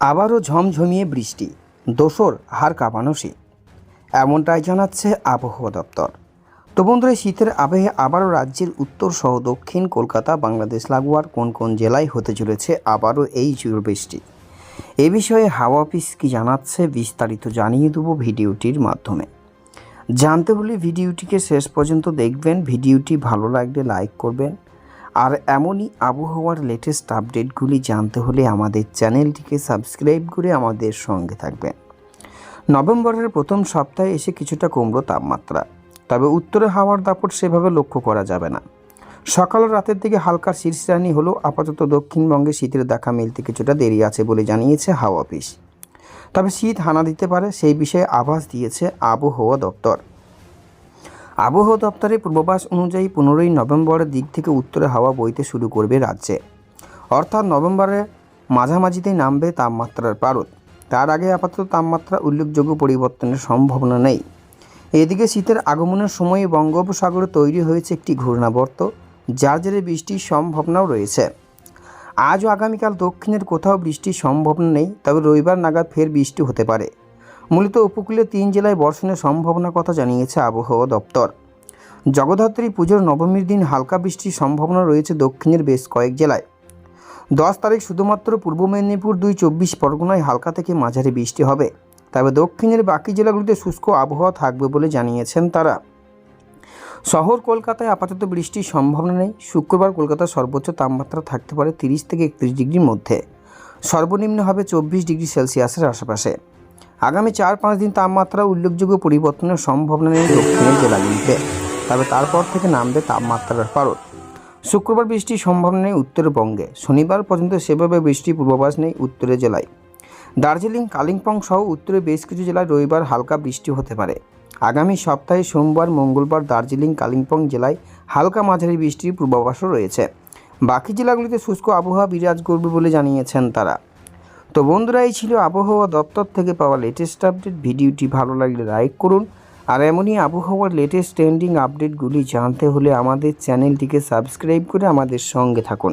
আবারও ঝমঝমিয়ে বৃষ্টি, দোসর হার কাঁপানো শীত। এমনটাই জানাচ্ছে আবহাওয়া দপ্তর। তো বন্ধুরা শীতের আবহে আবারও রাজ্যের উত্তর সহ দক্ষিণ কলকাতা, বাংলাদেশ লাগোয়ার কোন কোন জেলায় হতে চলেছে আবারও এই ঝড় বৃষ্টি এ বিষয়ে হাওয়া অফিস কি জানাচ্ছে বিস্তারিত জানিয়ে দেবো ভিডিওটির মাধ্যমে। জানতে হলে ভিডিওটিকে শেষ পর্যন্ত দেখবেন, ভিডিওটি ভালো লাগলে লাইক করবেন আর এমনই আবহাওয়ার লেটেস্ট আপডেটগুলি জানতে হলে আমাদের চ্যানেলটিকে সাবস্ক্রাইব করে আমাদের সঙ্গে থাকবেন। নভেম্বরের প্রথম সপ্তাহে এসে কিছুটা কমলো তাপমাত্রা, তবে উত্তরে হাওয়ার দাপট সেভাবে লক্ষ্য করা যাবে না। সকাল রাতের দিকে হালকা শীর্ষানি হলেও আপাতত দক্ষিণবঙ্গে শীতের দেখা মিলতে কিছুটা দেরি আছে বলে জানিয়েছে হাওয়া অফিস তবে শীত হানা দিতে পারে, সেই বিষয়ে আভাস দিয়েছে আবহাওয়া দপ্তর। আবহাওয়া দপ্তরের পূর্বাভাস অনুযায়ী পনেরোই নভেম্বরের দিক থেকে উত্তরে হাওয়া বইতে শুরু করবে রাজ্যে। অর্থাৎ নভেম্বরের মাঝামাঝিতেই নামবে তাপমাত্রার পারদ। তার আগে আপাতত তাপমাত্রা উল্লেখযোগ্য পরিবর্তনের সম্ভাবনা নেই। এদিকে শীতের আগমনের সময়ে বঙ্গোপসাগরে তৈরি হয়েছে একটি ঘূর্ণাবর্ত, যার জেরে বৃষ্টির সম্ভাবনাও রয়েছে। আজ ও আগামীকাল দক্ষিণের কোথাও বৃষ্টির সম্ভাবনা নেই, তবে রবিবার নাগাদ ফের বৃষ্টি হতে পারে। মূলত উপকূলীয় তিন জেলায় বর্ষণের সম্ভাবনার কথা জানিয়েছে আবহাওয়া দপ্তর। জগদ্ধাত্রী পুজোর নবমীর দিন হালকা বৃষ্টির সম্ভাবনা রয়েছে দক্ষিণের বেশ কয়েক জেলায়। দশ তারিখ শুধুমাত্র পূর্ব মেদিনীপুর দুই চব্বিশ পরগনায় হালকা থেকে মাঝারি বৃষ্টি হবে। তবে দক্ষিণের বাকি জেলাগুলিতে শুষ্ক আবহাওয়া থাকবে বলে জানিয়েছেন তারা। শহর কলকাতায় আপাতত বৃষ্টির সম্ভাবনা নেই। শুক্রবার কলকাতার সর্বোচ্চ তাপমাত্রা থাকতে পারে তিরিশ থেকে একত্রিশ ডিগ্রির মধ্যে। সর্বনিম্ন হবে চব্বিশ ডিগ্রি সেলসিয়াসের আশেপাশে। আগামী চার পাঁচ দিন তাপমাত্রা উল্লেখযোগ্য পরিবর্তনের সম্ভাবনা নেই দক্ষিণের জেলাগুলিতে। তবে তারপর থেকে নামবে তাপমাত্রার পারদ। শুক্রবার বৃষ্টির সম্ভাবনা নেই উত্তরবঙ্গে। শনিবার পর্যন্ত সেভাবে বৃষ্টির পূর্বাভাস নেই উত্তরের জেলায়। দার্জিলিং, কালিম্পং সহ উত্তরে বেশ কিছু জেলায় রবিবার হালকা বৃষ্টি হতে পারে। আগামী সপ্তাহে সোমবার, মঙ্গলবার দার্জিলিং, কালিম্পং জেলায় হালকা মাঝারি বৃষ্টির পূর্বাভাসও রয়েছে। বাকি জেলাগুলিতে শুষ্ক আবহাওয়া বিরাজ করবে বলে জানিয়েছেন তারা। তো বন্ধুরা এই ছিল আবহাওয়া দপ্তর থেকে পাওয়া লেটেস্ট আপডেট ভিডিওটি ভালো লাগলে লাইক করুন। আর এমনই আবহাওয়ার লেটেস্ট ট্রেন্ডিং আপডেটগুলি জানতে হলে আমাদের চ্যানেলটিকে সাবস্ক্রাইব করে আমাদের সঙ্গে থাকুন।